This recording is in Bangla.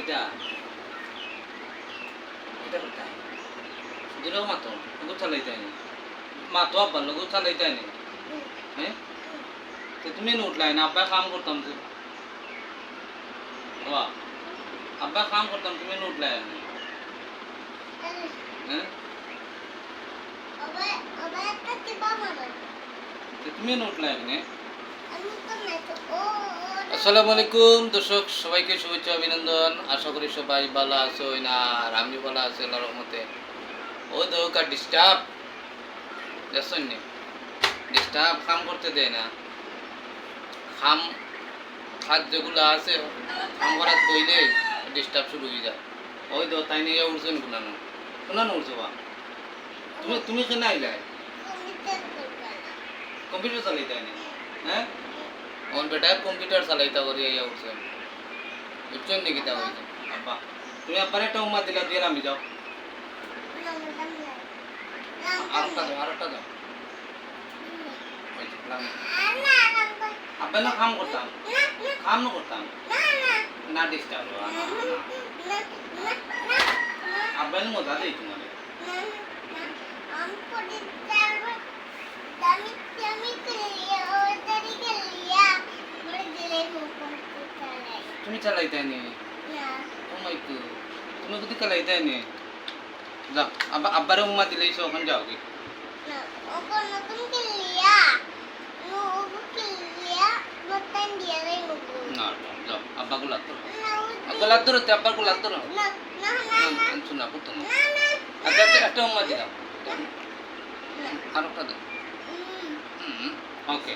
এটা এটা কোথায় দূরেও মাতো লঘু চালাইতে নি মাতো আব্বা লঘু চালাইতে নি হ্যাঁ তো তুমি নো উঠলাই না আব্বা কাম করতাম তো বাবা আব্বা কাম করতাম তুমি নো উঠলাই না হ্যাঁ তো তুমি নো উঠলাই না আসসালামু আলাইকুম দর্শক সবাইকে শুভেচ্ছা অভিনন্দন। আশা করি সবাই ভালো আছো না আর আমি ভালো আছি আল্লাহর রহমতে। ও দোকা ডিস্টার্ব দেখছেন নি? ডিস্টার্ব কাম করতে দেয় না। খাম খাদ যেগুলো আছে কাম করার বইলে ডিস্টার্ব শুরু হয়ে যায়। ওই দো তাই নিয়ে উঠছেন গুনানো গুনানো উঠছো বা? তুমি তুমি কেন আইলাই কম্পিউটার চালাইতে আইনি হ্যাঁ? আমার বেটা কম্পিউটার চালাইতা করি আইয়া উঠছেন বুঝছেন নাকি তা হয়েছে আব্বা, তুমি আব্বার একটা উম্মা দিলা, দিয়ে আমি যাও। আর একটা দাও। আর একটা দাও। আব্বা, না কাম করতাম। কাম না করতাম। না ডিস্টার্ব আব্বা মজা দেই তোমার। तुम्ही चालवताय ने ओ माय गॉड तुम्ही किती चालवताय ने जा अब अब्बारे उम्मा दिले सो आपण जाओगे అబ్బాకు లాత్తరు అక్క లాత్తరు అబ్బాకు లాత్తరు అంచున్నా పుట్టున్నా అక్కడ అట్ట ఉమ్మది రా అరొక్కదు ఓకే